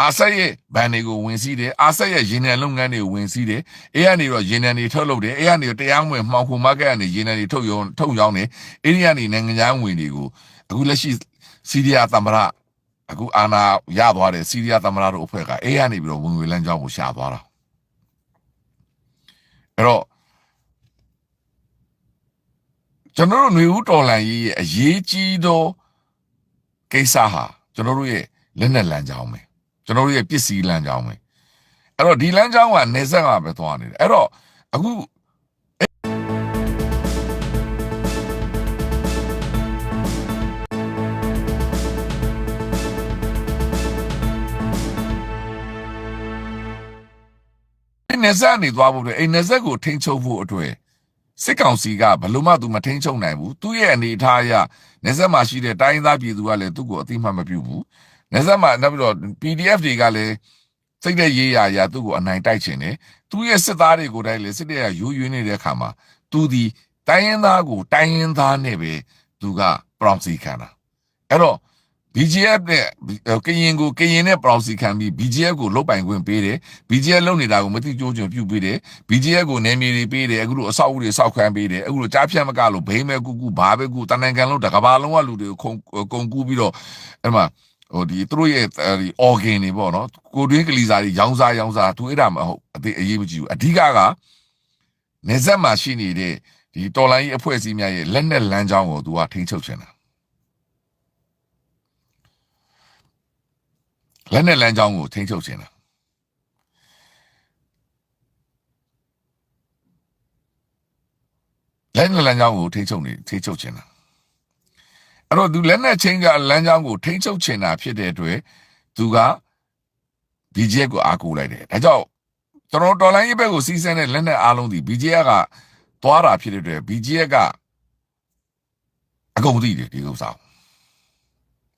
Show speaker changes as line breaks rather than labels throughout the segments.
အာဆက်ရဲ့ဘန်တွေကိုဝင်စီးတယ်အာဆက်ရဲ့ရေနံလုပ်ငန်းတွေကိုဝင်စီးတယ်အေးကနေတော့ရေနံတွေထုတ်လုပ်တယ်အေးကနေတော့တရားမဝင်မှောင်ခိုမားကတ်ကနေရေနံတွေထုတ်ရောထုတ်ရောင်းတယ်အေးဒီကနေနိုင်ငံခြားဝင်တွေကိုအခုလက်ရှိစီးရီးယားသမ္မတအခုအာနာရသွားတယ်စီးရီးယားသမ္မတတို့အဖွဲ့ကအေးကနေပြီးတော့ဝင်ငွေလမ်းကြောင်းကိုရှာသွားတာအဲ့တော့ကျွန်တော်တို့ຫນွေဦးတော်လန်ကြီးရဲ့အရေးကြီးသောကိစ္စဟာကျွန်တော်တို့ရဲ့လက်နက်လမ်းကြောင်းပဲ ကျွန်တော်တို့ရဲ့ပစ္စည်းလမ်းကြောင်းပဲအဲ့တော့ဒီလမ်းကြောင်းကနေဆက်ကပဲသွားနေတယ်အဲ့တော့အခုအဲ့နေဆက်နေသွားဖို့အတွက်အဲ့နေဆက်ကိုထိန်းချုပ်ဖို့အတွက်စစ်ကောင်စီကဘယ်လို့မှသူမထိန်းချုပ်နိုင်ဘူးသူ့ရဲ့အနေအထားအရနေဆက်မှာရှိတဲ့တိုင်းသားပြည်သူကလည်းသူ့ကိုအတိမတ်မပြုဘူး နေဆက်မှာနောက်ပြီးတော့ PDF တွေကလည်းစိတ်တဲ့ရေးရာရာသူ့ကိုအနိုင်တိုက်ချင်တယ်သူ့ရဲ့စစ်သားတွေကိုတိုင်းလည်းစစ်တဲ့ကယူယူနေတဲ့အခါမှာသူဒီတိုင်းရင်းသားကိုတိုင်းရင်းသားနဲ့ပဲသူက proxy ခံတာအဲ့တော့ BGF နဲ့ကရင်ကိုကရင်နဲ့ proxy ခံပြီး BGF ကိုလုတ်ပိုင်ခွင့်ပေးတယ် BGF လုံနေတာကိုမသိကြိုးကြုံပြုတ်ပေးတယ် BGF ကိုနယ်မြေတွေပေးတယ်အခုလိုအဆောက်အဦတွေစောက်ခံပေးတယ်အခုလိုကြားဖြတ်မကလို့ဘိမ်းမဲကူကူဘာပဲကူတန်တန်ကန်လို့တကဘာလုံးကလူတွေကိုခုံကုံကူးပြီးတော့အဲ့မှာ ဟိုဒီသူတို့ရဲ့ဒီ organ တွေပေါ့နော်ကိုတွင်းကလေးစားတွေရောင်းစားရောင်းစားသူအဲ့ဒါမဟုတ်အသေးအရေးမကြည့်ဘူးအဓိကကနေဆက်မှာရှိနေတဲ့ဒီတော်လိုင်းကြီးအဖွဲ့အစည်းများရဲ့လက်နက်လမ်းကြောင်းကိုသူကထိန်းချုပ်ချင်တာလက်နဲ့လမ်းကြောင်းကိုထိန်းချုပ်ခြင်းလားလက်နဲ့လမ်းကြောင်းကိုထိန်းချုပ်နေထိန်းချုပ်ခြင်းလား အဲ့တော့သူလက်နဲ့ချင်းကလမ်းကြောင်းကိုထိန်းချုပ်ခြင်းတာဖြစ်တဲ့အတွက်သူက BJF ကိုအားကိုးလိုက်တယ်ဒါကြောင့်ကျွန်တော်တော်လိုင်းရေးဘက်ကိုစီးစမ်းတဲ့လက်နဲ့အားလုံးဒီ BJF ကသွားတာဖြစ်တဲ့အတွက် BJF ကအကုန်သိတယ်ဒီဥစ္စာ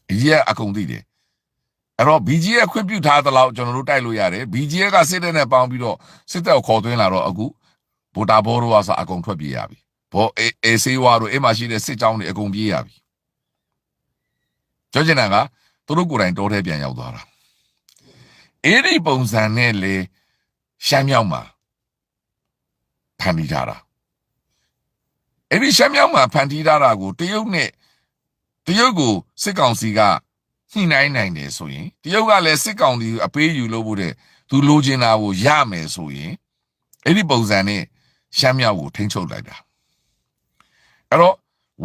BJF အကုန်သိတယ်အဲ့တော့ BGA ခွင့်ပြုထားသလောက်ကျွန်တော်တို့တိုက်လို့ရတယ် BGA ကစစ်တပ်နဲ့ပေါင်းပြီးတော့စစ်တပ်ကိုခေါ်သွင်းလာတော့အခုဗိုတာဘောတို့ကဆိုအကုန်ထွက်ပြေးရပြီဘောအေအေဆေးဝါတို့အိမ်မှာရှိတဲ့စစ်ကြောင်းတွေအကုန်ပြေးရပြီ ကျော်ကျင်တန်ကသူတို့ကိုယ်တိုင်တောထဲပြန်ရောက်သွားတာအဲ့ဒီပုံစံနဲ့လေရှမ်းမြောက်မှာဖန်တီးထားတာအဲ့ဒီရှမ်းမြောက်မှာဖန်တီးထားတာကိုတရုတ်နဲ့တရုတ်ကိုစစ်ကောင်စီကညှိနှိုင်းနိုင်တယ်ဆိုရင်တရုတ်ကလည်းစစ်ကောင်စီအပေးယူလို့ဖို့တဲ့သူလိုချင်တာကိုရမယ်ဆိုရင်အဲ့ဒီပုံစံနဲ့ရှမ်းမြောက်ကိုထိန်းချုပ်လိုက်တာအဲ့တော့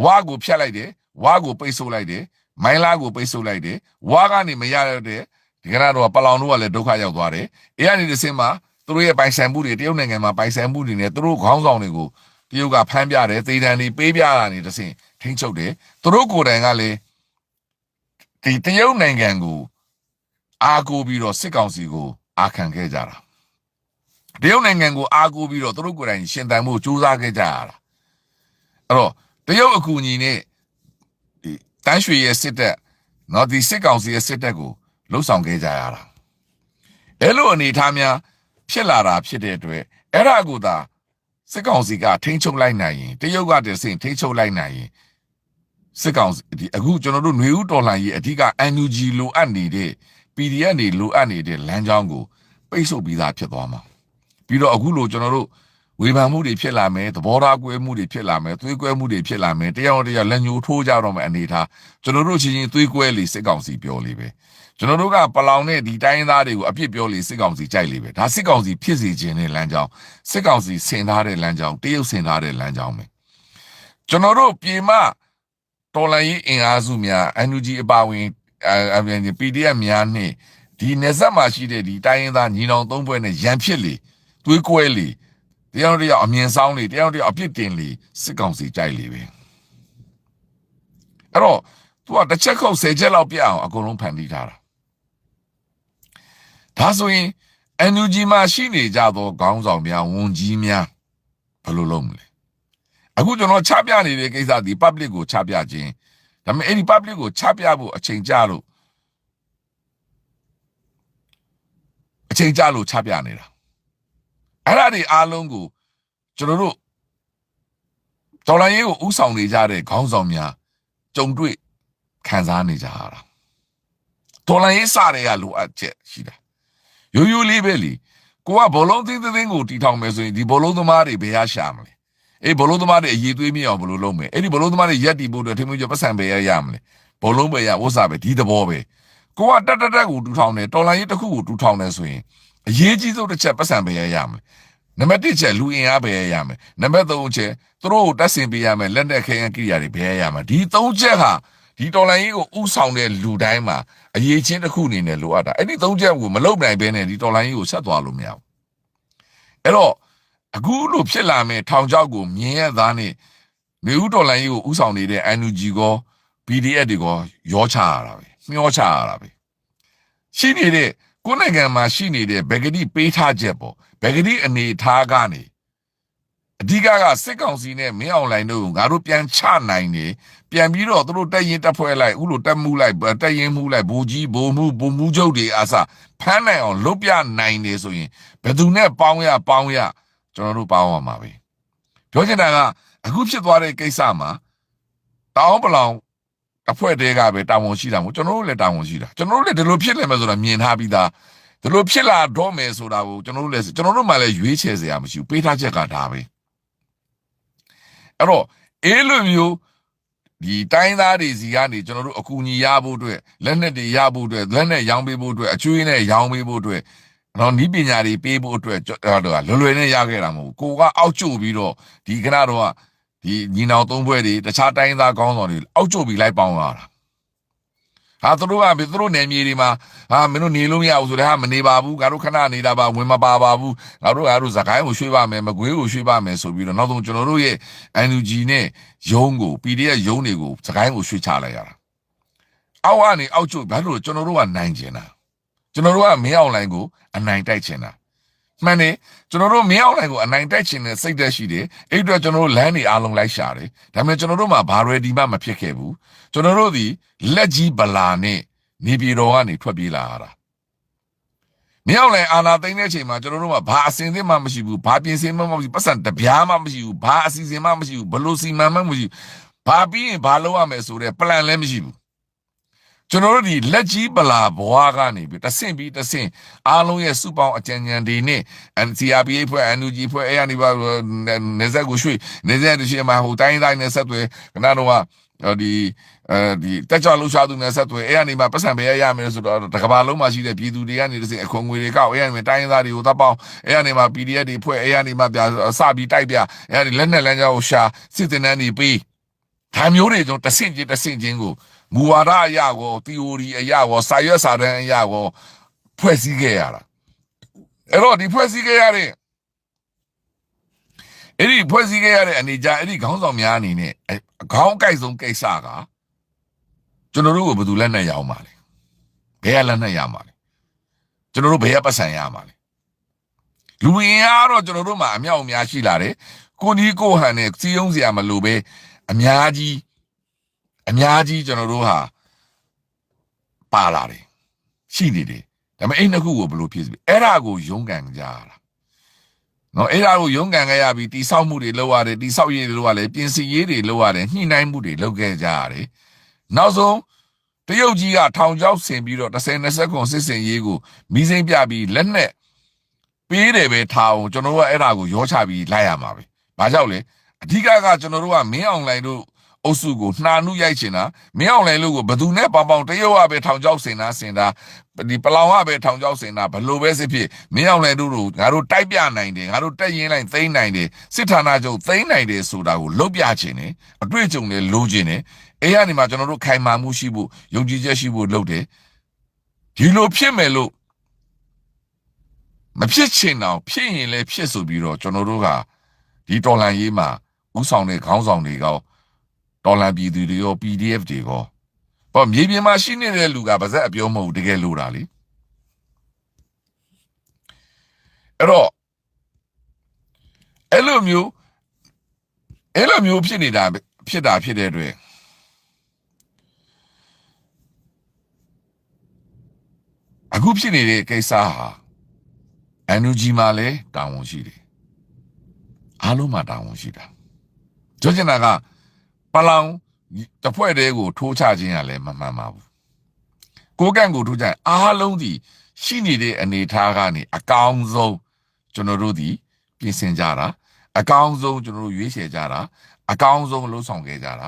ဝါကိုဖျက်လိုက်တယ်ဝါကိုပိတ်ဆို့လိုက်တယ် မိုင်းလားကိုပိတ်ဆို့လိုက်တယ်ဝါကနေမရတဲ့ဒီကနေ့တော့ပလောင်တို့ကလည်းဒုက္ခရောက်သွားတယ်အဲ့ကနေတစ်စင်းမှာသူတို့ရဲ့ပိုင်ဆိုင်မှုတွေတရုတ်နိုင်ငံမှာပိုင်ဆိုင်မှုတွေနဲ့သူတို့ခေါင်းဆောင်တွေကိုတရုတ်ကဖမ်းပြတယ်သေတံတွေပေးပြတာနေတစ်စင်းထိန်းချုပ်တယ်သူတို့ကိုယ်တိုင်ကလည်းဒီတရုတ်နိုင်ငံကိုအားကိုးပြီးတော့စစ်ကောင်စီကိုအာခံခဲ့ကြတာတရုတ်နိုင်ငံကိုအားကိုးပြီးတော့သူတို့ကိုယ်တိုင်ရှင်သန်မှုစူးစမ်းခဲ့ကြရတာအဲ့တော့တရုတ်အကူအညီနဲ့ဒီ တန်းရွှေရဲ့စစ်တပ်နော်ဒီစစ်ကောင်စီရဲ့စစ်တပ်ကိုလှုပ်ဆောင်ခဲ့ကြရတာအဲ့လိုအနေအထားများဖြစ်လာတာဖြစ်တဲ့အတွက်အဲ့ဒါကိုသာစစ်ကောင်စီကထိန်းချုပ်လိုက်နိုင်ရင်တရုတ်ကတည်းကထိန်းချုပ်လိုက်နိုင်ရင်စစ်ကောင်စီဒီအခုကျွန်တော်တို့ຫນွေဦးတော်လှန်ရေးအဓိက NUG လိုအပ်နေတဲ့ PDF တွေလိုအပ်နေတဲ့လမ်းကြောင်းကိုပိတ်ဆို့ပြီးသားဖြစ်သွားမှာပြီးတော့အခုလိုကျွန်တော်တို့ ဝေဖန်မှုတွေဖြစ်လာမယ်သဘောထားကွဲမှုတွေဖြစ်လာမယ်သွေးကွဲမှုတွေဖြစ်လာမယ်တယောက်တယောက်လက်ညှိုးထိုးကြတော့မယ်အနေထားကျွန်တော်တို့ချင်းချင်းသွေးကွဲလေစစ်ကောင်စီပြောလေပဲကျွန်တော်တို့ကပလောင်နဲ့ဒီတိုင်းသားတွေကိုအပြစ်ပြောလေစစ်ကောင်စီကြိုက်လေပဲဒါစစ်ကောင်စီဖြစ်စီခြင်းတဲ့လမ်းကြောင်းစစ်ကောင်စီဆင်ထားတဲ့လမ်းကြောင်းတရုတ်ဆင်ထားတဲ့လမ်းကြောင်းပဲကျွန်တော်တို့ပြေမတော်လိုင်းရေးအင်အားစုများ NUG အပါဝင်အပြင် PDF များနဲ့ဒီနေဆက်မှာရှိတဲ့ဒီတိုင်းရင်းသားညီနောင်သုံးဘွဲ့နဲ့ရန်ဖြစ်လေတွေးကွဲလေ တယောက်တယောက်အမြင်ဆောင်လေတယောက်တယောက်အပြစ်တင်လေစစ်ကောင်စီကြိုက်လေပဲအဲ့တော့ तू ကတစ်ချက်ခုတ်ဆယ်ချက်လောက်ပြအောင်အကုန်လုံးဖန်တီးထားတာဒါဆိုရင် NUG မှာရှိနေကြသောခေါင်းဆောင်များဝန်ကြီးများဘယ်လိုလုပ်မလဲအခုကျွန်တော်ချပြနေတဲ့ကိစ္စဒီ public ကိုချပြခြင်းဒါပေမဲ့အဲ့ဒီ public ကိုချပြဖို့အချိန်ကြလို့အချိန်ကြလို့ချပြနေတာ အဲ့ဒါတွေအားလုံးကိုကျွန်တော်တို့တော်လိုင်းရေးကိုဥဆောင်နေကြတဲ့ခေါင်းဆောင်များကြုံတွေ့ခံစားနေကြရတာတော်လိုင်းရေးစတဲ့ကလိုအပ်ချက်ရှိတာရိုးရိုးလေးပဲလေကိုကဘောလုံးသင်းသင်းကိုတီထောင်မယ်ဆိုရင်ဒီဘောလုံးသမားတွေဘယ်ရရှာမလဲအေးဘောလုံးသမားတွေအရေးသွေးမြအောင်ဘယ်လိုလုပ်မလဲအဲ့ဒီဘောလုံးသမားတွေရက်တီဖို့အတွက်ထင်မှုကျပတ်စံပဲရရမလဲဘောလုံးပဲရဝတ်စားပဲဒီသဘောပဲကိုကတက်တက်တက်ကိုတူထောင်တယ်တော်လိုင်းရေးတစ်ခုကိုတူထောင်တယ်ဆိုရင် အရေးကြီးဆုံးတစ်ချက်ပတ်စံပဲရရမလဲနံပါတ်1ချက်လူအင်အားပဲရရမယ်နံပါတ်3ချက်သူတို့ကိုတက်ဆင်ပေးရမယ်လက်နက်ခဲယမ်းကိရိယာတွေပဲရရမယ်ဒီ3ချက်ဟာဒီတော်လိုင်းရေးကိုဥဆောင်တဲ့လူတိုင်းမှာအရေးချင်းတစ်ခုအနေနဲ့လိုအပ်တာအဲ့ဒီ3ချက်ကိုမလုပ်နိုင်ဘဲနဲ့ဒီတော်လိုင်းရေးကိုဆက်သွားလို့မရဘူးအဲ့တော့အခုလို့ဖြစ်လာမဲ့ထောင်ချောက်ကိုမြင်ရသားနဲ့နေဦးတော်လိုင်းရေးကိုဥဆောင်နေတဲ့ NUG ကော PDF တွေကောရောချရတာပဲမျောချရတာပဲရှိနေတဲ့ ကိုယ်နိုင်ငံမှာရှိနေတဲ့ဗဂတိပေးထားချက်ပေါ့ဗဂတိအနေထားကနေအဓိကကစစ်ကောင်စီနဲ့မင်းအောင်လိုင်းတို့ငါတို့ပြန်ချနိုင်တယ်ပြန်ပြီးတော့သူတို့တက်ရင်တက်ဖွဲ့လိုက်ဥလို့တက်မှုလိုက်တက်ရင်မှုလိုက်ဘူကြီးဘူမှုဘူမှုချုပ်တွေအားစဖမ်းနိုင်အောင်လွတ်ပြနိုင်တယ်ဆိုရင်ဘယ်သူနဲ့ပေါင်းရပေါင်းရကျွန်တော်တို့ပေါင်းရမှာပဲပြောချင်တာကအခုဖြစ်သွားတဲ့ကိစ္စမှာတောင်းပလောင် အဖွဲ့တဲကပဲတာဝန်ရှိတာမို့ကျွန်တော်တို့လည်းတာဝန်ရှိတာကျွန်တော်တို့လည်းဒီလိုဖြစ်နေမယ်ဆိုတာမြင်ထားပြီးသားဒီလိုဖြစ်လာတော့မယ်ဆိုတာကိုကျွန်တော်တို့လည်းကျွန်တော်တို့မှလည်းရွေးချယ်စရာမရှိဘူးပေးထားချက်ကဒါပဲအဲ့တော့အေးလိုမျိုးဒီတိုင်းသားတွေစီကနေကျွန်တော်တို့အကူအညီရဖို့အတွက်လက်နက်တွေရဖို့အတွက်လက်နက်ရောင်းပေးဖို့အတွက်အကျွေးနဲ့ရောင်းပေးဖို့အတွက်တော့နီးပညာတွေပေးဖို့အတွက်တော့လွယ်လွယ်နဲ့ရခဲ့တာမဟုတ်ဘူးကိုကအောက်ကျပြီးတော့ဒီခဏတော့ ဒီညီနောင်သုံးဘွဲတွေတခြားတိုင်းသားကောင်းဆောင်တွေအောက်ကျပြီးလိုက်ပေါင်းလာတာဟာသူတို့ကသူတို့နယ်မြေတွေမှာဟာမင်းတို့နေလို့မရဘူးဆိုတော့ဟာမနေပါဘူးငါတို့ခဏနေတာပါဝင်မပါပါဘူးငါတို့ငါတို့ဇကိုင်းကိုရွှေ့ပါမယ်မကွေးကိုရွှေ့ပါမယ်ဆိုပြီးတော့နောက်ဆုံးကျွန်တော်တို့ရဲ့ NUG နဲ့ရုံးကို PDF ရုံးတွေကိုဇကိုင်းကိုရွှေ့ချလိုက်ရတာအောက်ကနေအောက်ကျဘာလို့ကျွန်တော်တို့ကနိုင်ကျင်တာကျွန်တော်တို့ကမင်းအောင်လိုင်းကိုအနိုင်တိုက်ချင်တာ မှန်တယ်ကျွန်တော်တို့မင်းအောင်လိုင်းကိုအနိုင်တိုက်ချင်တဲ့စိတ်သက်ရှိတယ်အဲ့အတွက်ကျွန်တော်တို့လမ်းတွေအားလုံးလိုက်ရှာတယ်ဒါပေမဲ့ကျွန်တော်တို့မှာဘာရယ်ဒီမှမဖြစ်ခဲ့ဘူးကျွန်တော်တို့ဒီလက်ကြီးဗလာနဲ့နေပြည်တော်ကနေထွက်ပြေးလာတာမြောက်လည်းအာနာသိမ့်တဲ့အချိန်မှာကျွန်တော်တို့ကဘာအစင်သစ်မှမရှိဘူးဘာပြင်ဆင်မှမရှိဘူးပတ်စံတပြားမှမရှိဘူးဘာအစီအစဉ်မှမရှိဘူးဘလို့စီမံမှမရှိဘူးဘာပြီးရင်ဘာလုပ်ရမယ်ဆိုတဲ့ plan လည်းမရှိဘူး ကျွန်တော်တို့ဒီလက်ကြီးပလာဘွားကနေပြီးတဆင့်ပြီးတဆင့်အားလုံးရဲ့စုပေါင်းအကြံဉာဏ်တွေနဲ့ NCRPA ဖွဲ့ NUG ဖွဲ့အဲအနေပါနေဆက်ကိုရွှေ့နေဆက်တရှိမှာဟိုတိုင်းတိုင်းနဲ့ဆက်သွယ်ခဏတော့ဒီအဲဒီတက်ကြလှူရှားသူနဲ့ဆက်သွယ်အဲအနေမှာပတ်စံပေးရရမယ်ဆိုတော့တကဘာလုံးမှာရှိတဲ့ပြည်သူတွေကနေတစင်အခွန်ငွေတွေကောက်အဲအနေမှာတိုင်းသားတွေကိုသတ်ပေါင်းအဲအနေမှာ PDF တွေဖွဲ့အဲအနေမှာပြစပြီးတိုက်ပြအဲအနေလက်နဲ့လမ်းကြောင်းကိုရှာစစ်တင်တန်းတွေပြီးဒါမျိုးတွေကျွန်တော်တဆင့်ချင်းတဆင့်ချင်းကို မူဝါဒအရာကို theory အရာကိုစာရွက်စာတမ်းအရာကိုဖွဲ့စည်းခဲ့ရတာအဲ့တော့ဒီဖွဲ့စည်းခဲ့ရတဲ့အဲ့ဒီဖွဲ့စည်းခဲ့ရတဲ့အနေကြအဲ့ဒီခေါင်းဆောင်များအနေနဲ့ခေါင်းအကြိုက်ဆုံးကိစ္စကကျွန်တော်တို့ကိုဘယ်သူလက်နဲ့ရအောင်ပါလဲဘယ်ကလက်နဲ့ရမှာလဲကျွန်တော်တို့ဘယ်ကပတ်စံရမှာလဲလူရင်းအားတော့ကျွန်တော်တို့မှာအမြောက်အများရှိလာတယ်ကိုဒီကိုဟန်နဲ့စီယုံစရာမလိုပဲအများကြီး အများကြီးကျွန်တော်တို့ဟာပါလာတယ်ရှိနေတယ်ဒါပေမဲ့အဲ့နှစ်ခုကိုဘယ်လိုဖြစ်စီအဲ့ဒါကိုရုန်းကန်ကြရတာနော်အဲ့ဒါကိုရုန်းကန်ခဲ့ရပြီးတိဆောက်မှုတွေလုပ်ရတယ်တိဆောက်ရေးတွေလုပ်ရတယ်ပြင်ဆင်ရေးတွေလုပ်ရတယ်ညှိနှိုင်းမှုတွေလုပ်ခဲ့ကြရတယ်နောက်ဆုံးတရုတ်ကြီးကထောင်ချောက်ဆင်ပြီးတော့10 20ခုစစ်စင်ရေးကိုမီးစိမ့်ပြပြီးလက်နဲ့ပေးတယ်ပဲထားအောင်ကျွန်တော်တို့ကအဲ့ဒါကိုရောချပြီးလိုက်ရမှာပဲ။ဘာကြောင့်လဲအဓိကကကျွန်တော်တို့ကမင်းအောင်လိုင်တို့ အုပ်စုကိုနှာနုရိုက်ချင်တာမင်းအောင်လိုင်လို့ကိုဘသူနဲ့ပေါင်ပေါင်တရုတ်ကပဲထောင်ချောက်စင်တာစင်တာဒီပလောင်ကပဲထောင်ချောက်စင်တာဘလို့ပဲစစ်ဖြစ်မင်းအောင်လိုင်တို့တို့ငါတို့တိုက်ပြနိုင်တယ်ငါတို့တက်ရင်လိုက်သိမ်းနိုင်တယ်စစ်ဌာနချုပ်သိမ်းနိုင်တယ်ဆိုတာကိုလုတ်ပြချင်တယ်အတွေ့အကြုံတွေလိုချင်တယ်အေးကနေမှကျွန်တော်တို့ခိုင်မာမှုရှိဖို့ယုံကြည်ချက်ရှိဖို့လုပ်တယ်ဒီလိုဖြစ်မယ်လို့မဖြစ်ချင်တော့ဖြစ်ရင်လည်းဖြစ်ဆိုပြီးတော့ကျွန်တော်တို့ကဒီတော်လန်ရေးမှာဥဆောင်တဲ့ခေါင်းဆောင်တွေကော တော်လန်ပြည်သူတွေရော PDF တွေကောပေါ့မြေပြင်မှာရှိနေတဲ့လူကဗဇက်အပြောမဟုတ်တကယ်လို့တာလေအဲ့တော့အဲ့လိုမျိုးအဲ့လိုမျိုးဖြစ်နေတာဖြစ်တာဖြစ်တဲ့အတွက်အခုဖြစ်နေတဲ့ကိစ္စဟာ energy မှာလည်းတာဝန်ရှိတယ်အားလုံးမှာတာဝန်ရှိတာကြွချင်တာက ပလောင်တစ်ဖွဲ့တည်းကို ထိုးချခြင်းရလဲမမှန်ပါဘူးကိုကန့်ကိုထိုးကြရင်အားလုံးဒီရှိနေတဲ့အနေအထားကနေအကောင်းဆုံးကျွန်တော်တို့ဒီပြင်ဆင်ကြတာအကောင်းဆုံးကျွန်တော်တို့ရွေးချယ်ကြတာအကောင်းဆုံးလှုပ်ဆောင်ခဲ့ကြတာ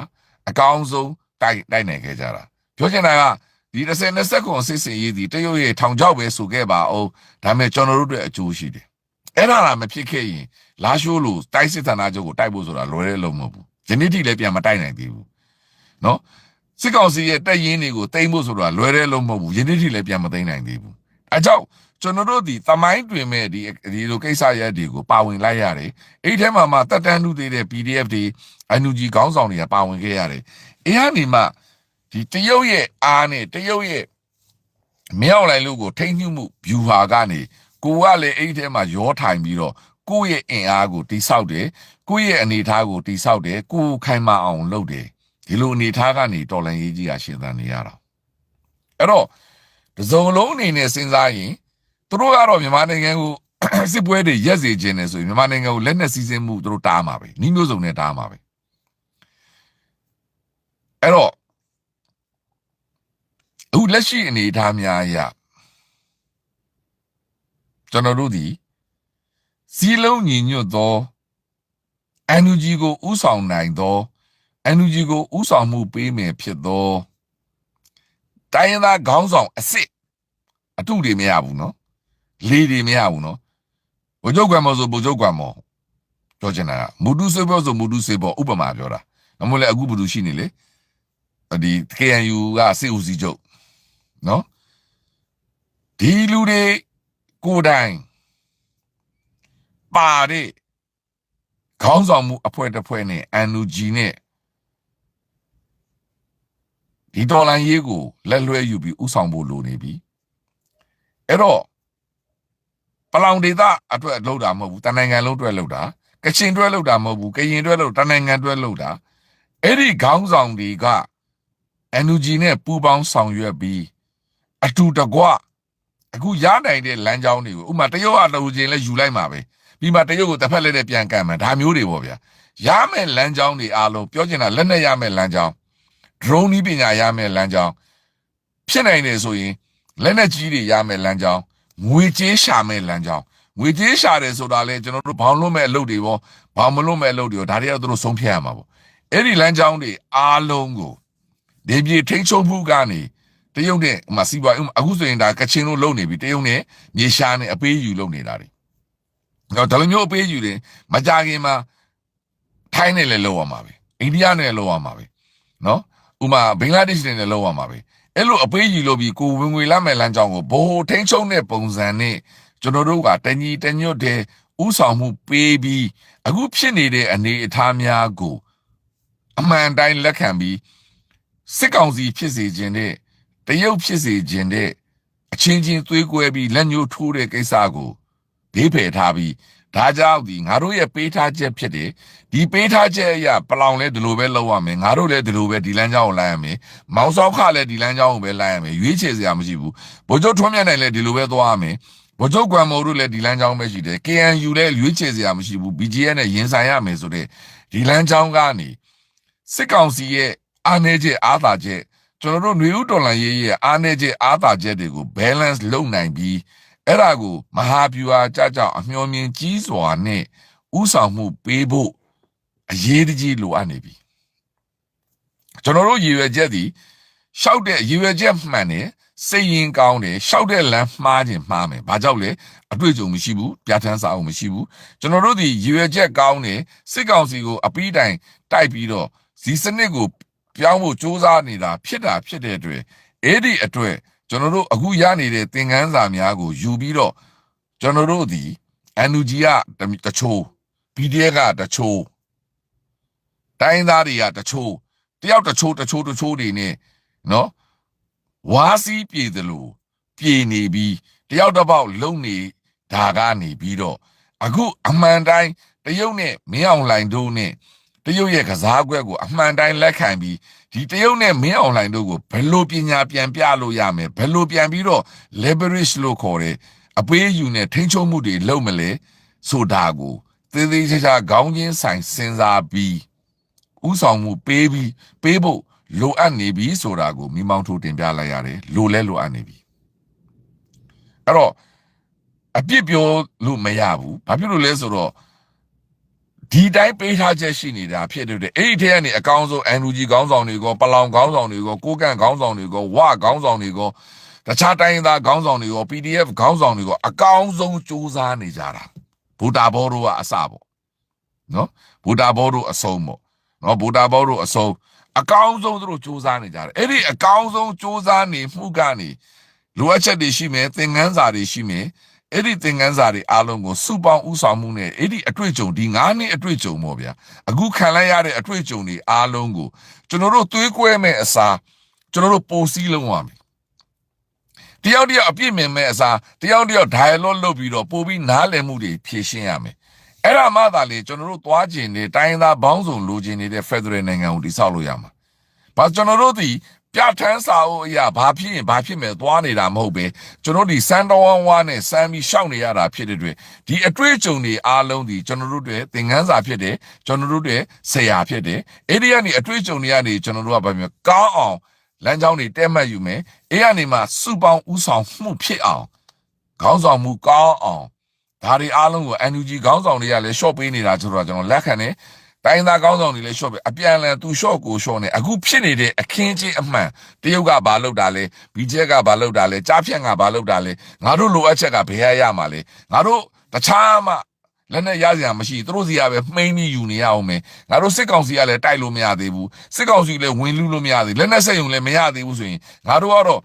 အကောင်းဆုံးတိုက်တိုက်နိုင်ခဲ့ကြတာပြောချင်တာကဒီ30 20ခုစစ်စင်ရေးဒီတရုတ်ရဲ့ထောင်ချောက်ပဲဆိုခဲ့ပါအောင်ဒါပေမဲ့ကျွန်တော်တို့အတွက်အကျိုးရှိတယ်အဲ့ဒါလားမဖြစ်ခဲ့ရင်လာရှိုးလို့တိုက်စစ်ဌာနချုပ်ကိုတိုက်ဖို့ဆိုတာလွယ်တဲ့လုံးမဟုတ်ဘူး ယနေ့ထိလည်းပြန်မတိုက်နိုင်သေးဘူးနော်စစ်ကောင်စီရဲ့တပ်ရင်းတွေကိုတိမ့်ဖို့ဆိုတာလွယ်တဲ့လုံးမဟုတ်ဘူးယနေ့ထိလည်းပြန်မသိမ်းနိုင်သေးဘူးအဲကြောင့်ကျွန်တော်တို့ဒီသမိုင်းတွင်မဲ့ဒီဒီလိုကိစ္စရပ်တွေကိုပါဝင်လိုက်ရတယ်အဲ့ဒီထဲမှာမှတက်တန်းလူသေးတဲ့ PDF တွေ NUG ခေါင်းဆောင်တွေကပါဝင်ခဲ့ရတယ်အဲကနေမှဒီတရုတ်ရဲ့အားနဲ့တရုတ်ရဲ့မြောက်လိုက်လို့ကိုထိမ့်ညှမှု view ဟာကနေကိုကလည်းအဲ့ဒီထဲမှာရောထိုင်ပြီးတော့ ကိုယ့်ရဲ့အင်အားကိုတိဆောက်တယ်ကိုယ့်ရဲ့အနေအထားကိုတိဆောက်တယ်ကိုယ်ခိုင်မာအောင်လုပ်တယ်ဒီလိုအနေအထားကနေတော်လန်ရေးကြီးကရှင်းသန်နေရတာအဲ့တော့တစုံလုံးအနေနဲ့စဉ်းစားရင်သူတို့ကတော့မြန်မာနိုင်ငံကိုစစ်ပွဲတွေရက်စေခြင်းနဲ့ဆိုရင်မြန်မာနိုင်ငံကိုလက်နက်စီးဆင်းမှုသူတို့တားမှာပဲနှီးမျိုးစုံနဲ့တားမှာပဲအဲ့တော့အခုလက်ရှိအနေအထားများအရကျွန်တော်တို့ဒီ စီလုံးညီညွတ်သော NUG ကိုဥဆောင်နိုင်သော NUG ကိုဥဆောင်မှုပေးမယ်ဖြစ်သောတိုင်းရင်းသားခေါင်းဆောင်အစ်စ်အတုတွေမရဘူးနော်လေးတွေမရဘူးနော်ဘုချုပ်ကွမ်မောဆိုဘုချုပ်ကွမ်မောပြောချင်တာကမူတုစေဘောဆိုမူတုစေဘောဥပမာပြောတာအမို့လဲအခုဘုသူရှိနေလေဒီ KNU ကစစ်ဦးစီးချုပ်နော်ဒီလူတွေကိုယ်တိုင် ပါတဲ့ခေါင်းဆောင်မှုအဖွဲ့တစ်ဖွဲ့နဲ့ NUG နဲ့ဒီဒေါ်လာရေးကိုလက်လွှဲယူပြီးဥဆောင်ဖို့လိုနေပြီအဲ့တော့ပလောင်ဒေသအတွက်လောက်တာမဟုတ်ဘူးတနိုင်ငံလုံးအတွက်လောက်တာကချင်အတွက်လောက်တာမဟုတ်ဘူးကရင်အတွက်လောက်တနိုင်ငံအတွက်လောက်တာအဲ့ဒီခေါင်းဆောင်တွေက NUG နဲ့ပူးပေါင်းဆောင်ရွက်ပြီးအတူတကွအခုရနိုင်တဲ့လမ်းကြောင်းတွေကိုဥပမာတရုတ်အတူချင်းလဲယူလိုက်မှာပဲ ပြီးမှတရုတ်ကိုတစ်ဖက်လက်နဲ့ပြန်ကန်မှာဒါမျိုးတွေပေါ့ဗျာရမယ်လမ်းကြောင်းတွေအားလုံးပြောချင်တာလက်နဲ့ရမယ်လမ်းကြောင်း drone နည်းပညာရမယ်လမ်းကြောင်းဖြစ်နိုင်တယ်ဆိုရင်လက်နဲ့ကြီးတွေရမယ်လမ်းကြောင်းငွေကြေးရှာမယ်လမ်းကြောင်းငွေကြေးရှာတယ်ဆိုတာလဲကျွန်တော်တို့ဘောင်းလွတ်မဲ့အလုပ်တွေပေါ့ဘောင်းမလွတ်မဲ့အလုပ်တွေရောဒါတွေကသူတို့ဆုံးဖြတ်ရမှာပေါ့အဲ့ဒီလမ်းကြောင်းတွေအားလုံးကိုဒီပြည်ထိန်းချုပ်မှုကနေတရုတ်နဲ့ဟိုမှာစီးပွားရေးအခုဆိုရင်ဒါကချင်လို့လုံနေပြီတရုတ်နဲ့မြေရှားနဲ့အပေးယူလုံနေတာတွေ တော့ဒါလိုမျိုးအပေးယူတယ်မကြခင်မှာထိုင်းနဲ့လည်းလုံရမှာပဲအိန္ဒိယနဲ့လုံရမှာပဲနော်ဥမာဘင်္ဂလားဒေ့ရှ်နဲ့လည်းလုံရမှာပဲအဲ့လိုအပေးယူလို့ပြီးကိုဝင်ငွေလာမဲ့လမ်းကြောင်းကိုဘိုးထိန်းချုပ်တဲ့ပုံစံနဲ့ကျွန်တော်တို့ကတညီတညွတ်တဲ့ဥဆောင်မှုပေးပြီးအခုဖြစ်နေတဲ့အနေအထားများကိုအမှန်တိုင်းလက်ခံပြီးစစ်ကောင်စီဖြစ်စေခြင်းတဲ့တရုတ်ဖြစ်စေခြင်းတဲ့အချင်းချင်းသွေးကွဲပြီးလက်ညှိုးထိုးတဲ့ကိစ္စကို ဘေးဖယ်ထားပြီးဒါကြောင့်ဒီငါတို့ရဲ့ပေးထားချက်ဖြစ်တယ်ဒီပေးထားချက်အရပလောင်လဲဒီလိုပဲလုပ်ရမယ်ငါတို့လည်းဒီလိုပဲဒီလမ်းကြောင်းကိုလိုက်ရမယ်မောင်ဆောက်ခလည်းဒီလမ်းကြောင်းကိုပဲလိုက်ရမယ်ရွေးချယ်စရာမရှိဘူးဗိုလ်ချုပ်ထွန်းမြတ်နိုင်လည်းဒီလိုပဲသွားရမယ်ဗိုလ်ချုပ်ကွမ်မိုတို့လည်းဒီလမ်းကြောင်းပဲရှိတယ် KNU လည်းရွေးချယ်စရာမရှိဘူး BGN နဲ့ရင်ဆိုင်ရမယ်ဆိုတဲ့ဒီလမ်းကြောင်းကနေစစ်ကောင်စီရဲ့အားနည်းချက်အားသာချက်ကျွန်တော်တို့ຫນွေဥတော်လန်ရေးရဲ့အားနည်းချက်အားသာချက်တွေကို balance လုပ်နိုင်ပြီး အဲ့ဒါကိုမဟာဗျူဟာကြကြအမျှော်မြင်ကြီးစွာနဲ့ဥဆောင်မှုပေးဖို့အရေးတကြီးလိုအပ်နေပြီကျွန်တော်တို့ရည်ရွယ်ချက်ဒီရှောက်တဲ့ရည်ရွယ်ချက်မှန်တယ်စိတ်ရင်ကောင်းတယ်ရှောက်တဲ့လမ်းမှားခြင်းမှားမယ်ဘာကြောင့်လဲအတွေ့အကြုံမရှိဘူးပြဋ္ဌာန်းစာအုပ်မရှိဘူးကျွန်တော်တို့ဒီရည်ရွယ်ချက်ကောင်းတယ်စစ်ကောင်စီကိုအပီးတိုင်တိုက်ပြီးတော့ဇီစနစ်ကိုပြောင်းဖို့စ조사နေတာဖြစ်တာဖြစ်တဲ့အတွက်အဲ့ဒီအတွက် ကျွန်တော်တို့အခုရနေတဲ့သင်ခန်းစာများကိုယူပြီးတော့ကျွန်တော်တို့ဒီ NUG ကတချို့ PDF ကတချို့တိုင်းသားတွေကတချို့တယောက်တချို့တချို့တချို့တွေနဲ့နော်ဝါစီးပြေတယ်လို့ပြေနေပြီးတယောက်တစ်ပေါက်လုံနေဒါကနေပြီးတော့အခုအမှန်တိုင်းတရုတ်နဲ့မင်းအောင်လှိုင်တို့နဲ့တရုတ်ရဲ့ကစားကွက်ကိုအမှန်တိုင်းလက်ခံပြီး ဒီတရုတ်နဲ့မင်းအွန်လိုင်းတို့ကိုဘယ်လိုပညာပြန်ပြလို့ရမယ်ဘယ်လိုပြန်ပြီးတော့ leverage လို့ခေါ်တယ်အပေးယူနဲ့ထိန်းချုပ်မှုတွေလုပ်မလဲဆိုတာကိုသေသေးချာချာခေါင်းချင်းဆိုင်စဉ်းစားပြီးဥဆောင်မှုပေးပြီးပေးဖို့လိုအပ်နေပြီဆိုတာကိုမိမောင်းထိုးတင်ပြလိုက်ရတယ်လိုလဲလိုအပ်နေပြီအဲ့တော့အပြစ်ပြောလို့မရဘူးဘာဖြစ်လို့လဲဆိုတော့ ဒီတိုင်းပေးထားချက်ရှိနေတာဖြစ်တဲ့အတွက်အဲ့ဒီထဲကနေအကောင်းဆုံး NUG ခေါင်းဆောင်တွေကပလောင်ခေါင်းဆောင်တွေကကိုကန့်ခေါင်းဆောင်တွေကဝခေါင်းဆောင်တွေကတခြားတိုင်းသားခေါင်းဆောင်တွေက PDF ခေါင်းဆောင်တွေကအကောင်းဆုံးစူးစမ်းနေကြတာဘူတာဘောတို့ကအစပေါ့နော်ဘူတာဘောတို့အဆုံးပေါ့နော်ဘူတာဘောတို့အဆုံးအကောင်းဆုံးသူတို့စူးစမ်းနေကြတယ်အဲ့ဒီအကောင်းဆုံးစူးစမ်းနေမှုကနေလိုအပ်ချက်တွေရှိမယ်သင်ခန်းစာတွေရှိမယ် အဲ့ဒီသင်ခန်းစာတွေအားလုံးကိုစုပေါင်းဥဆောင်မှုနဲ့အဲ့ဒီအတွေ့အကြုံဒီ9နှစ်အတွေ့အကြုံပေါ့ဗျာအခုခံလိုက်ရတဲ့အတွေ့အကြုံတွေအားလုံးကိုကျွန်တော်တို့သွေးကွဲမဲ့အစားကျွန်တော်တို့ပိုစည်းလုံးရမယ်တယောက်တယောက်အပြစ်မြင်မဲ့အစားတယောက်တယောက် dialogue လုပ်ပြီးတော့ပို့ပြီးနားလည်မှုတွေဖြည့်ရှင်းရမယ်အဲ့ဒါမှသာလေကျွန်တော်တို့သွားကျင်နေတိုင်းသားဘောင်းစုံလိုချင်နေတဲ့ Federal နိုင်ငံကိုတည်ဆောက်လို့ရမှာ။ဘာကျွန်တော်တို့ဒီ ပြဋ္ဌာန်းစာအုပ်အရာဘာဖြစ်ရင်ဘာဖြစ်မယ်သွားနေတာမဟုတ်ပဲကျွန်တော်ဒီစန်တော်ဝမ်းဝါနဲ့စမ်းပြီးရှောက်နေရတာဖြစ်တဲ့အတွက်ဒီအတွေ့အကြုံတွေအားလုံးဒီကျွန်တော်တို့တွေသင်ခန်းစာဖြစ်တယ်ကျွန်တော်တို့တွေဆရာဖြစ်တယ်အဲ့ဒီကနေအတွေ့အကြုံတွေကနေကျွန်တော်တို့ကဘာမျိုးကောင်းအောင်လမ်းကြောင်းတွေတဲမှတ်ယူမယ်အဲ့ကနေမှစုပေါင်းဥဆောင်မှုဖြစ်အောင်ခေါင်းဆောင်မှုကောင်းအောင်ဒါတွေအားလုံးကို NUG ခေါင်းဆောင်တွေကလည်း short ပေးနေတာဆိုတော့ကျွန်တော်လက်ခံတယ် တိုင်းသားကောင်းဆောင်တွေလည်း short ပဲအပြန်အလှန်သူ short ကို short နေအခုဖြစ်နေတဲ့အခင်းချင်းအမှန်တရုတ်ကဘာလုပ်တာလဲဘီဂျက်ကဘာလုပ်တာလဲကြားဖြတ်ကဘာလုပ်တာလဲငါတို့လိုအပ်ချက်ကဘယ်ရရမှာလဲငါတို့တခြားမှလက်နဲ့ရစရာမရှိသူတို့စီကပဲမှိန်းပြီးယူနေရအောင်မယ်ငါတို့စစ်ကောင်စီကလည်းတိုက်လို့မရသေးဘူးစစ်ကောင်စီလည်းဝင်လူလို့မရသေးလက်နဲ့ဆက်ယုံလည်းမရသေးဘူးဆိုရင်ငါတို့ကတော့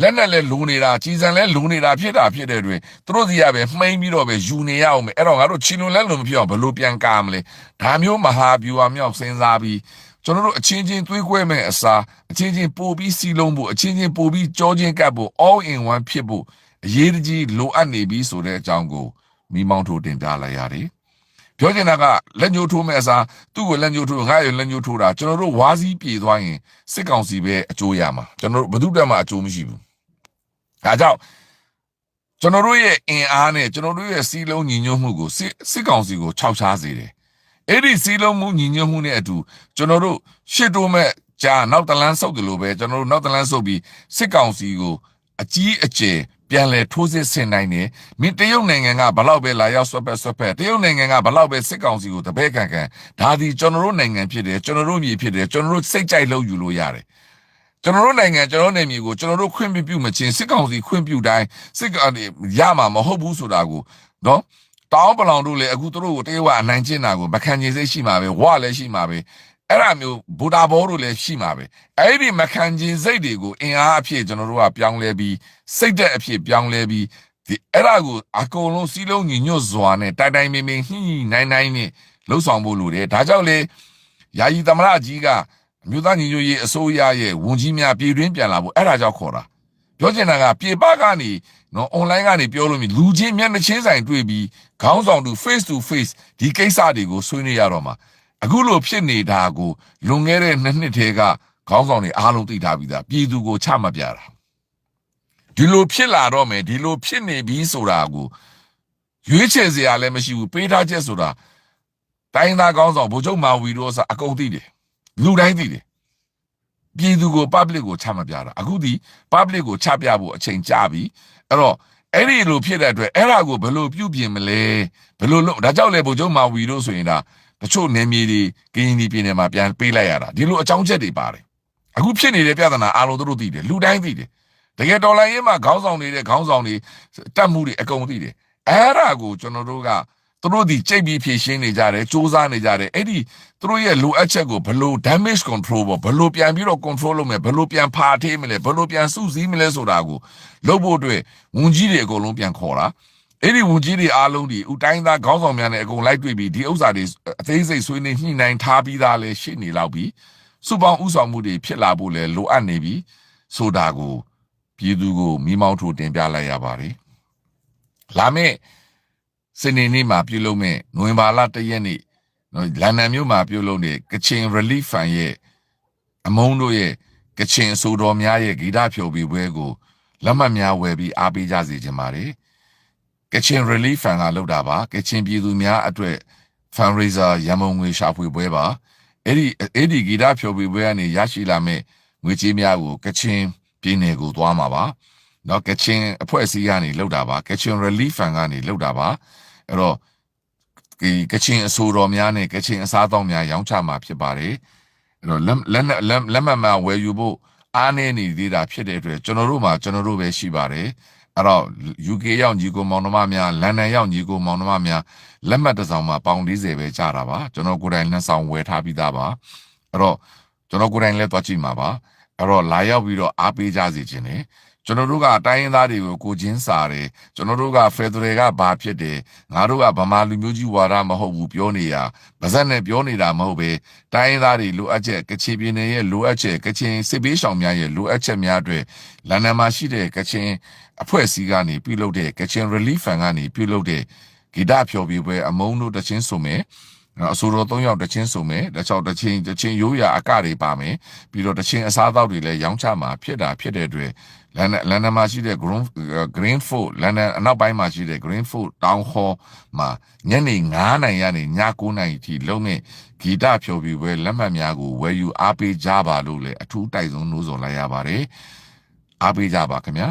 လက်နဲ့လည်းလူနေတာကြီးစံလည်းလူနေတာဖြစ်တာဖြစ်တဲ့တွင်သူတို့စီကပဲမှိန်းပြီးတော့ပဲယူနေရအောင်မယ်အဲ့တော့ငါတို့ချီလွန်လည်းလုံမဖြစ်အောင်ဘယ်လိုပြန်ကာမလဲဒါမျိုးမဟာဗျူဟာမြောက်စဉ်းစားပြီးကျွန်တော်တို့အချင်းချင်းသွေးကွဲမဲ့အစားအချင်းချင်းပို့ပြီးစီလုံးဖို့အချင်းချင်းပို့ပြီးကြောချင်းကပ်ဖို့ all in one ဖြစ်ဖို့အရေးတကြီးလိုအပ်နေပြီဆိုတဲ့အကြောင်းကိုမိမောင်းထိုးတင်ပြလိုက်ရတယ် ပြောချင်တာကလက်ညှိုးထိုးမဲ့အစားသူ့ကိုလက်ညှိုးထိုးငါ့ရလက်ညှိုးထိုးတာကျွန်တော်တို့ဝါးစည်းပြေသွားရင်စစ်ကောင်စီပဲအကျိုးရမှာကျွန်တော်တို့ဘယ်သူတည်းမှအကျိုးမရှိဘူးဒါကြောင့်ကျွန်တော်တို့ရဲ့အင်အားနဲ့ကျွန်တော်တို့ရဲ့စီးလုံးညီညွတ်မှုကိုစစ်စစ်ကောင်စီကိုခြောက်ခြားစေတယ်အဲ့ဒီစီးလုံးမှုညီညွတ်မှုနဲ့အတူကျွန်တော်တို့ရှစ်တိုးမဲ့ဂျာနောက်တလန်းဆုပ်တယ်လို့ပဲကျွန်တော်တို့နောက်တလန်းဆုပ်ပြီးစစ်ကောင်စီကိုအကြီးအကျယ် ပြန်လဲထိုးစစ်ဆင်နိုင်တယ်မင်းတရုတ်နိုင်ငံကဘလောက်ပဲလာရောက်ဆွတ်ဖက်ဆွတ်ဖက်တရုတ်နိုင်ငံကဘလောက်ပဲစစ်ကောင်စီကိုတပည့်ခံခံဒါဒီကျွန်တော်တို့နိုင်ငံဖြစ်တယ်ကျွန်တော်တို့မြေဖြစ်တယ်ကျွန်တော်တို့စိတ်ကြိုက်လို့ယူလို့ရတယ်ကျွန်တော်တို့နိုင်ငံကျွန်တော်နယ်မြေကိုကျွန်တော်တို့ခွင့်ပြုမချင်းစစ်ကောင်စီခွင့်ပြုတိုင်းစစ်ကောင်စီရမှာမဟုတ်ဘူးဆိုတာကိုနော်တောင်းပလောင်တို့လည်းအခုတို့ကိုတရုတ်ကအနိုင်ကျင့်တာကိုမခံချင်စိတ်ရှိမှာပဲဝါလည်းရှိမှာပဲ အဲ့ဒါမျိုးဘူတာဘောတို့လည်းရှိမှာပဲအဲ့ဒီမခံချင်စိတ်တွေကိုအင်အားအဖြစ်ကျွန်တော်တို့ကပြောင်းလဲပြီးစိတ်သက်အဖြစ်ပြောင်းလဲပြီးဒီအဲ့ဒါကိုအကုန်လုံးစီးလုံးညီညွတ်စွာနဲ့တိုင်တိုင်မင်းမင်းဟိနိုင်နိုင်နဲ့လှုပ်ဆောင်ဖို့လိုတယ်ဒါကြောင့်လေယာယီသမရကြီးကအမျိုးသားညီညွတ်ရေးအစိုးရရဲ့ဝန်ကြီးများပြည်တွင်းပြန်လာဖို့အဲ့ဒါကြောင့်ခေါ်တာပြောချင်တာကပြေပကနေနော် online ကနေပြောလို့မြလူချင်းမျက်နှာချင်းဆိုင်တွေ့ပြီးခေါင်းဆောင်သူ face to face ဒီကိစ္စတွေကိုဆွေးနွေးရတော့မှာ အခုလိုဖြစ်နေတာကိုလွန်ခဲ့တဲ့နှစ်နှစ်ထဲကခေါင်းဆောင်တွေအားလုံးသိထားပြီးသားပြည်သူကိုချမပြတာဒီလိုဖြစ်လာတော့မယ်ဒီလိုဖြစ်နေပြီဆိုတာကိုရွေးချယ်စရာလည်းမရှိဘူးပေးထားချက်ဆိုတာတိုင်းသားကောင်းဆောင်ဗိုလ်ချုပ်မာဝီတို့ဆိုအကုန်သိတယ်လူတိုင်းသိတယ်ပြည်သူကို public ကိုချမပြတာအခုဒီ public ကိုချပြဖို့အချိန်ကြာပြီအဲ့တော့အဲ့ဒီလိုဖြစ်တဲ့အတွက်အဲ့ဒါကိုဘယ်လိုပြုပြင်မလဲဘယ်လိုလုပ်ဒါကြောင့်လေဗိုလ်ချုပ်မာဝီတို့ဆိုရင်ဒါ တချို့နယ်မြေတွေကရင်ဒီပြည်နယ်မှာပြန်ပေးလိုက်ရတာဒီလိုအကြောင်းချက်တွေပါတယ်အခုဖြစ်နေတဲ့ပြဿနာအားလုံးတို့သိတယ်လူတိုင်းသိတယ်တကယ်တော်လိုင်းရေးမှာခေါင်းဆောင်နေတဲ့ခေါင်းဆောင်တွေတတ်မှုတွေအကုန်သိတယ်အဲ့ဒါကိုကျွန်တော်တို့ကသူတို့ဒီကြိတ်ပြီးဖြည့်ရှင်းနေကြတယ်စူးစမ်းနေကြတယ်အဲ့ဒီသူတို့ရဲ့လိုအပ်ချက်ကိုဘယ်လို damage control ပေါ့ဘယ်လိုပြန်ပြီးတော့ control လုပ်မယ်ဘယ်လိုပြန်ဖာထေးမလဲဘယ်လိုပြန်စုစည်းမလဲဆိုတာကိုလုပ်ဖို့အတွက်ဝန်ကြီးတွေအကုန်လုံးပြန်ခေါ်တာ အဲ့ဒီဝန်ကြီးတွေအားလုံးဒီဥတိုင်းသားခေါင်းဆောင်များနဲ့အကုန်လိုက်တွေ့ပြီးဒီဥစ္စာတွေအသေးစိတ်ဆွေးနွေးညှိနှိုင်းထားပြီးသားလဲရှိနေလောက်ပြီးစုပေါင်းဥဆောင်မှုတွေဖြစ်လာဖို့လဲလိုအပ်နေပြီဆိုတာကိုပြည်သူကိုမိမောင်းထိုးတင်ပြလိုက်ရပါတယ်လာမယ့်စနေနေ့မှာပြုလုပ်မဲ့နိုဝင်ဘာလ၁ရက်နေ့နော်လန်ဒန်မြို့မှာပြုလုပ်တဲ့ကချင် Relief Fund ရဲ့အမုန်းတို့ရဲ့ကချင်အဆိုတော်များရဲ့ဂီတဖျော်ဖြေပွဲကိုလက်မှတ်များဝယ်ပြီးအားပေးကြစေချင်ပါတယ် Kitchen Relief Fund ကလုပ်တာပါကချင်ပြည်သူများအတွက် fundraiser ရမုံငွေရှာဖွေပွဲပါအဲ့ဒီအဲ့ဒီဂီတဖျော်ဖြေပွဲကနေရရှိလာမယ့်ငွေကြေးများကိုကချင်ပြည်နယ်ကိုသွားမှာပါနော်ကချင်အဖွဲ့အစည်းကနေလုပ်တာပါကချင် relief fund ကနေလုပ်တာပါအဲ့တော့ဒီကချင်အဆိုတော်များနဲ့ကချင်အစားအသောက်များရောင်းချမှာဖြစ်ပါတယ်အဲ့တော့လက်လက်လက်လက်မှတ်မှဝယ်ယူဖို့အားနည်းနေသေးတာဖြစ်တဲ့အတွက်ကျွန်တော်တို့မှာကျွန်တော်တို့ပဲရှိပါတယ် အဲ့တော့ UK ရောက်ညီကိုမောင်နှမများလန်ဒန်ရောက်ညီကိုမောင်နှမများလက်မှတ်တစ်စောင်မှာပေါင်40ပဲကြတာပါကျွန်တော်ကိုယ်တိုင်လက်ဆောင်ဝယ်ထားပြီးသားပါအဲ့တော့ကျွန်တော်ကိုယ်တိုင်လည်းသွားကြည့်မှာပါအဲ့တော့လာရောက်ပြီးတော့အားပေးကြစီခြင်းနဲ့ ကျွန်တော်တို့ကတိုင်းရင်းသားတွေကိုကိုချင်းစားတယ်ကျွန်တော်တို့ကဖက်ဒရယ်ကဘာဖြစ်တယ်ငါတို့ကဗမာလူမျိုးကြီးဝါဒမဟုတ်ဘူးပြောနေရဗဇက်နဲ့ပြောနေတာမဟုတ်ပဲတိုင်းရင်းသားတွေလိုအပ်ချက်ကချင်ပြည်နယ်ရဲ့လိုအပ်ချက်ကချင်စစ်ပေးဆောင်များရဲ့လိုအပ်ချက်များအတွက်လန်ဒန်မှာရှိတဲ့ကချင်အဖွဲ့အစည်းကနေပြုလုပ်တဲ့ကချင် relief fund ကနေပြုလုပ်တဲ့ဂီတဖျော်ဖြေပွဲအမုန်းတို့တချင်းဆိုမယ်နော်အဆိုတော်၃ယောက်တချင်းဆိုမယ်တခြားတချင်းတချင်းရိုးရာအကတွေပါမယ်ပြီးတော့တချင်းအစားအသောက်တွေလည်းရောင်းချမှာဖြစ်တာဖြစ်တဲ့အတွက် လန်လန်ဒန်မှာရှိတဲ့ green green fort လန်ဒန်အနောက်ပိုင်းမှာရှိတဲ့ green fort town hall မှာညနေ9နာရီကနေည9နာရီထိလုံးမဲ့ဂီတဖျော်ဖြေပွဲလက်မှတ်များကိုဝယ်ယူအားပေးကြပါလို့လည်းအထူးတိုက်တွန်းနှိုးဆော်လိုက်ရပါတယ်အားပေးကြပါခင်ဗျာ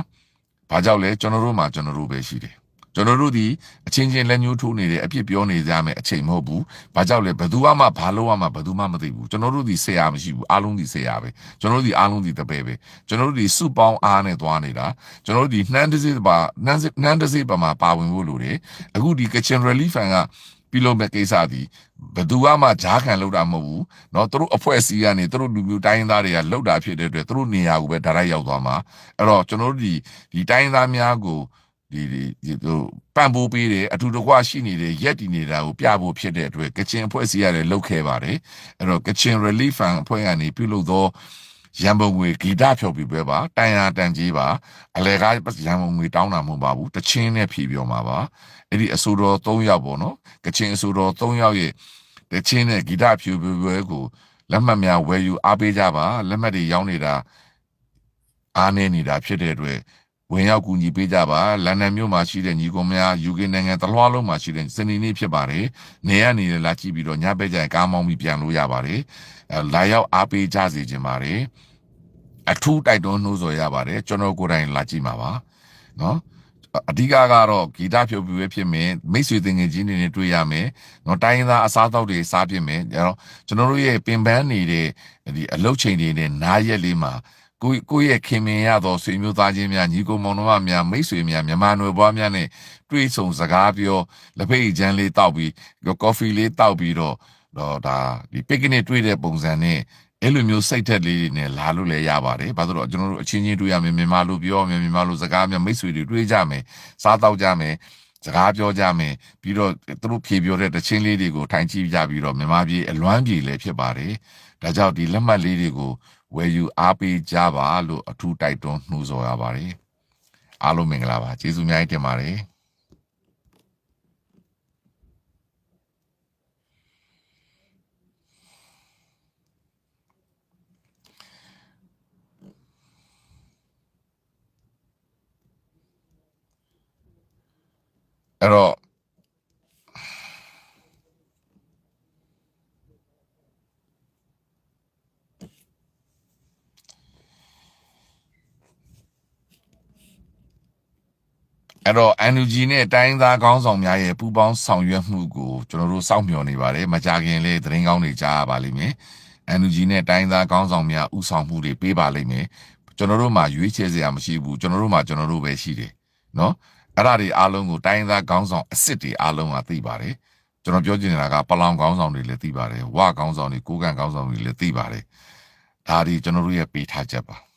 ဘာကြောင့်လဲကျွန်တော်တို့မှာကျွန်တော်တို့ပဲရှိတယ် ကျွန်တော်တို့ဒီအချင်းချင်းလက်ညှိုးထိုးနေတဲ့အဖြစ်ပြောနေကြမယ်အချိန်မဟုတ်ဘူး။ဘာကြောင့်လဲဘယ်သူမှဘာလို့မှဘယ်သူမှမသိဘူး။ကျွန်တော်တို့ဒီဆရာမရှိဘူး။အားလုံးဒီဆရာပဲ။ကျွန်တော်တို့ဒီအားလုံးဒီတပည့်ပဲ။ကျွန်တော်တို့ဒီစုပေါင်းအားနဲ့သွားနေတာ။ကျွန်တော်တို့ဒီနှမ်းတစိပါနှမ်းနှမ်းတစိပါမှာပါဝင်ဖို့လိုတယ်။အခုဒီ Kitchen Relief Fund ကပြီးလို့မဲ့ကိစ္စဒီဘယ်သူမှဂျားခံလောက်တာမဟုတ်ဘူးเนาะသူတို့အဖွဲ့အစည်းကနေသူတို့လူမျိုးတိုင်းသားတွေကလောက်တာဖြစ်တဲ့အတွက်သူတို့နေရာကိုပဲဒါရိုက်ရောက်သွားမှာအဲ့တော့ကျွန်တော်တို့ဒီဒီတိုင်းသားများကို ဒီဒီဟိုပံ့ပိုးပေးတယ်အထူးတကွရှိနေတဲ့ရက်တည်နေတာကိုပြဖို့ဖြစ်တဲ့အတွက်ကချင်အဖွဲ့အစည်းရတယ်လောက်ခဲ့ပါတယ်အဲ့တော့ကချင် relief fund အဖွဲ့ကနေပြုလုပ်သောရန်ပုံငွေဂီတဖြုတ်ပြီးပဲပါတန်ရာတန်ကြီးပါအလဲကားရန်ပုံငွေတောင်းတာမဟုတ်ပါဘူးတချင်းနဲ့ဖြည့်ပြောမှာပါအဲ့ဒီအဆိုတော်၃ယောက်ပေါ့နော်ကချင်အဆိုတော်၃ယောက်ရဲ့တချင်းနဲ့ဂီတဖြူပွဲပွဲကိုလက်မှတ်များဝယ်ယူအားပေးကြပါလက်မှတ်တွေရောင်းနေတာအားနေနေတာဖြစ်တဲ့အတွက် ဝင်ရောက်ကူညီပေးကြပါလန်ဒန်မြို့မှာရှိတဲ့ညီကောင်များ UK နိုင်ငံတလွှားလုံးမှာရှိတဲ့စနေနေ့ဖြစ်ပါတယ်နေရနေလာကြည့်ပြီးတော့ညဘက်ကျရင်ကားမောင်းပြီးပြန်လို့ရပါတယ်အဲလာရောက်အားပေးကြစီခြင်းပါတယ်အထူးတိုက်တွန်းနှိုးဆော်ရပါတယ်ကျွန်တော်ကိုယ်တိုင်လာကြည့်မှာပါနော်အဓိကကတော့ဂီတဖြုတ်ပြွေးဖြစ်မယ်မိတ်ဆွေတင်ငယ်ချင်းတွေနဲ့တွေ့ရမယ်เนาะတိုင်းရင်းသားအစားအသောက်တွေစားဖြစ်မယ်အဲတော့ကျွန်တော်တို့ရဲ့ပင်ပန်းနေတဲ့ဒီအလုတ်ချိန်တွေနဲ့နားရက်လေးမှာ ကိုကိုရဲ့ခင်မင်ရသောဆွေမျိုးသားချင်းများညီကိုမောင်နှမများမိတ်ဆွေများမြန်မာနွယ်ဘွားများနဲ့တွေ့ဆုံစကားပြောလက်ဖိတ်ချမ်းလေးတောက်ပြီးကော်ဖီလေးတောက်ပြီးတော့တော့ဒါဒီပစ်ကနစ်တွေ့တဲ့ပုံစံနဲ့အဲ့လိုမျိုးစိတ်သက်လေးတွေနဲ့လာလို့လည်းရပါတယ်။ဘာလို့လဲကျွန်တော်တို့အချင်းချင်းတွေ့ရမယ်မြန်မာလိုပြောရမယ်မြန်မာလိုစကားများမိတ်ဆွေတွေတွေ့ကြမယ်စားတော့ကြမယ်စကားပြောကြမယ်ပြီးတော့သူတို့ဖြေပြောတဲ့တချင်းလေးတွေကိုထိုင်ကြည့်ကြပြီးတော့မြန်မာပြည်အလွမ်းပြည်လည်းဖြစ်ပါတယ်။ဒါကြောင့်ဒီလက်မှတ်လေးတွေကို ဝယ်ယူအားပေးကြပါလို့အထူးတိုက်တွန်းနှိုးဆော်ရပါတယ်။အားလုံးမင်္ဂလာပါကျေးဇူးအများကြီးတင်ပါတယ်။အဲ့တော့ အဲ့တော့ NUG နဲ့တိုင်းသားခေါင်းဆောင်များရဲ့ပူးပေါင်းဆောင်ရွက်မှုကိုကျွန်တော်တို့စောင့်မျှော်နေပါတယ်မကြခင်လေသတင်းကောင်းတွေကြားရပါလိမ့်မယ် NUG နဲ့တိုင်းသားခေါင်းဆောင်များဥဆောင်မှုတွေပေးပါလိမ့်မယ်ကျွန်တော်တို့မှာရွေးချယ်စရာမရှိဘူးကျွန်တော်တို့မှာကျွန်တော်တို့ပဲရှိတယ်နော်အဲ့ဒါတွေအားလုံးကိုတိုင်းသားခေါင်းဆောင်အစ်စ်တွေအားလုံးကသိပါတယ်ကျွန်တော်ပြောချင်တာကပလောင်ခေါင်းဆောင်တွေလည်းသိပါတယ်ဝါခေါင်းဆောင်တွေကိုကန်ခေါင်းဆောင်တွေလည်းသိပါတယ်ဒါဒီကျွန်တော်တို့ရဲ့ပေးထားချက်ပါ